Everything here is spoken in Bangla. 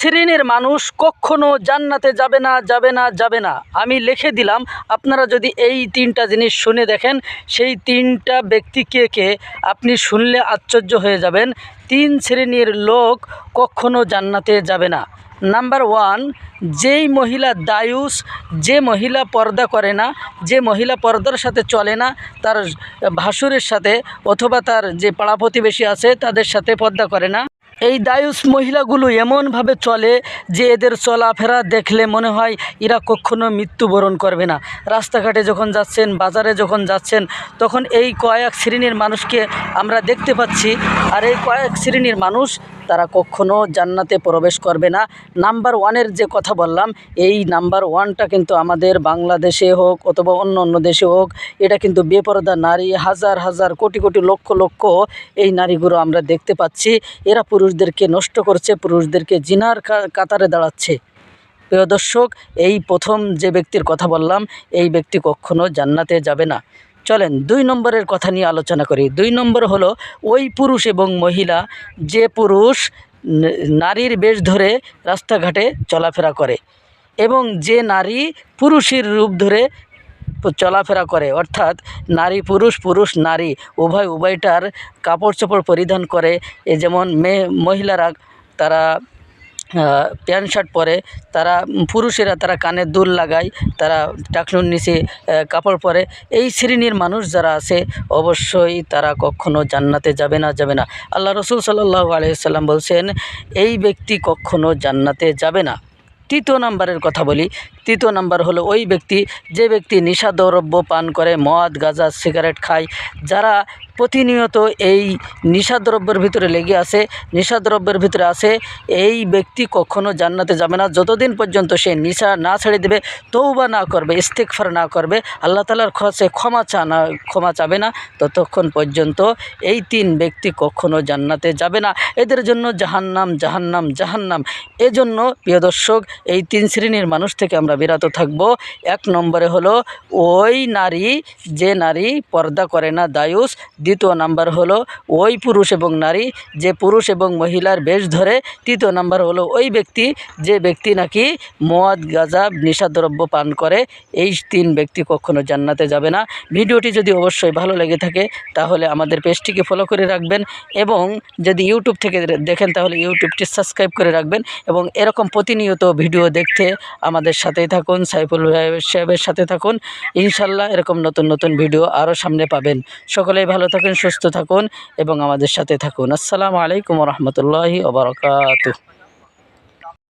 শ্রেণির মানুষ কখনো জান্নাতে যাবে না যাবে না যাবে না। আমি লিখে দিলাম, আপনারা যদি এই তিনটা জিনিস শুনে দেখেন, সেই তিনটা ব্যক্তি কে কে আপনি শুনলে আশ্চর্য হয়ে যাবেন। তিন শ্রেণির লোক কখনো জান্নাতে যাবে না। নাম্বার ওয়ান, যেই মহিলা দায়ুস, যে মহিলা পর্দা করে না, যে মহিলা পর্দার সাথে চলে না, তার ভাসুরের সাথে অথবা তার যে পাড়া প্রতিবেশী আছে, তাদের সাথে পর্দা করে না। এই দায়ুস মহিলাগুলো এমনভাবে চলে যে এদের চলাফেরা দেখলে মনে হয় এরা কখনো মৃত্যুবরণ করবে না। রাস্তাঘাটে যখন যাচ্ছেন, বাজারে যখন যাচ্ছেন, তখন এই কয়েক শ্রেণির মানুষকে আমরা দেখতে পাচ্ছি। আর এই কয়েক শ্রেণির মানুষ তারা কখনো জান্নাতে প্রবেশ করবে না। নাম্বার ওয়ানের যে কথা বললাম, এই নাম্বার ওয়ানটা কিন্তু আমাদের বাংলাদেশে হোক অথবা অন্য অন্য দেশে হোক, এটা কিন্তু বেপরদা নারী, হাজার হাজার, কোটি কোটি, লক্ষ লক্ষ এই নারীগুলো আমরা দেখতে পাচ্ছি। এরা পুরুষদেরকে নষ্ট করছে, পুরুষদেরকে জিনার কাতারে দাঁড়াচ্ছে। প্রিয় দর্শক, এই প্রথম যে ব্যক্তির কথা বললাম, এই ব্যক্তি কখনো জান্নাতে যাবে না। চলেন দুই নম্বরের কথা নিয়ে আলোচনা করি। দুই নম্বর হলো, ওই পুরুষ এবং মহিলা যে পুরুষ নারীর বেশ ধরে রাস্তাঘাটে চলাফেরা করে এবং যে নারী পুরুষের রূপ ধরে চলাফেরা করে, অর্থাৎ নারী পুরুষ পুরুষ নারী, উভয়, উভয়টার কাপড় চোপড় পরিধান করে। এ যেমন মেয়ে মহিলারা তারা প্যান্ট শার্ট পরে, তারা পুরুষেরা তারা কানে দুল লাগায়, তারা টাকলুর নিচে কাপড় পরে। এই শ্রেণির মানুষ যারা আছে, অবশ্যই তারা কখনো জান্নাতে যাবে না যাবে না। আল্লাহ রসুল সাল্লাহ আলিয়াল্লাম বলছেন, এই ব্যক্তি কখনো জান্নাতে যাবে না। তৃতীয় নাম্বারের কথা বলি তৃতীয় নাম্বার হলো ওই ব্যক্তি, যে ব্যক্তি নিশাদ্রব্য পান করে, মদ, গাঁজা, সিগারেট খায়, যারা প্রতিনিয়ত এই নিশাদ্রব্যের ভিতরে লেগে আছে নিশাদ্রব্যের ভিতরে আছে, এই ব্যক্তি কখনো জান্নাতে যাবে না। যতদিন পর্যন্ত সে নিশা না ছেড়ে দেবে তৌবা না করবে ইস্তেকফার না করবে, আল্লাহ তালার কাছে ক্ষমা চা না, ক্ষমা চাবে না, ততক্ষণ পর্যন্ত এই তিন ব্যক্তি কখনো জান্নাতে যাবে না। এদের জন্য জাহান্নাম জাহান্নাম জাহান্নাম। এজন্য প্রিয় দর্শক, এই তিন শ্রেণির মানুষ থেকে আমরা বিরত থাকব। এক নম্বরে হলো, ওই নারী, যে নারী পর্দা করে না দায়ুস, দ্বিতীয় নাম্বার হলো, ওই পুরুষ এবং নারী, যে পুরুষ এবং মহিলার বেশ ধরে, তৃতীয় নাম্বার হলো, ওই ব্যক্তি, যে ব্যক্তি নাকি মদ গাঁজা নেশাদ্রব্য পান করে, এই তিন ব্যক্তি কখনো জান্নাতে যাবে না। ভিডিওটি যদি অবশ্যই ভালো লেগে থাকে, তাহলে আমাদের পেজটিকে ফলো করে রাখবেন এবং যদি ইউটিউব থেকে দেখেন, তাহলে ইউটিউবটি সাবস্ক্রাইব করে রাখবেন এবং এরকম প্রতিনিয়ত ভিডিও দেখতে আমাদের সাথেই থাকুন, সাইফুল সাহেবের সাথে থাকুন। ইনশাল্লাহ এরকম নতুন নতুন ভিডিও আরও সামনে পাবেন। সকলেই ভালো থাকুন, সুস্থ থাকুন এবং আমাদের সাথে থাকুন। আসসালামু আলাইকুম রহমতুল্লাহি ওবরাকাতুহ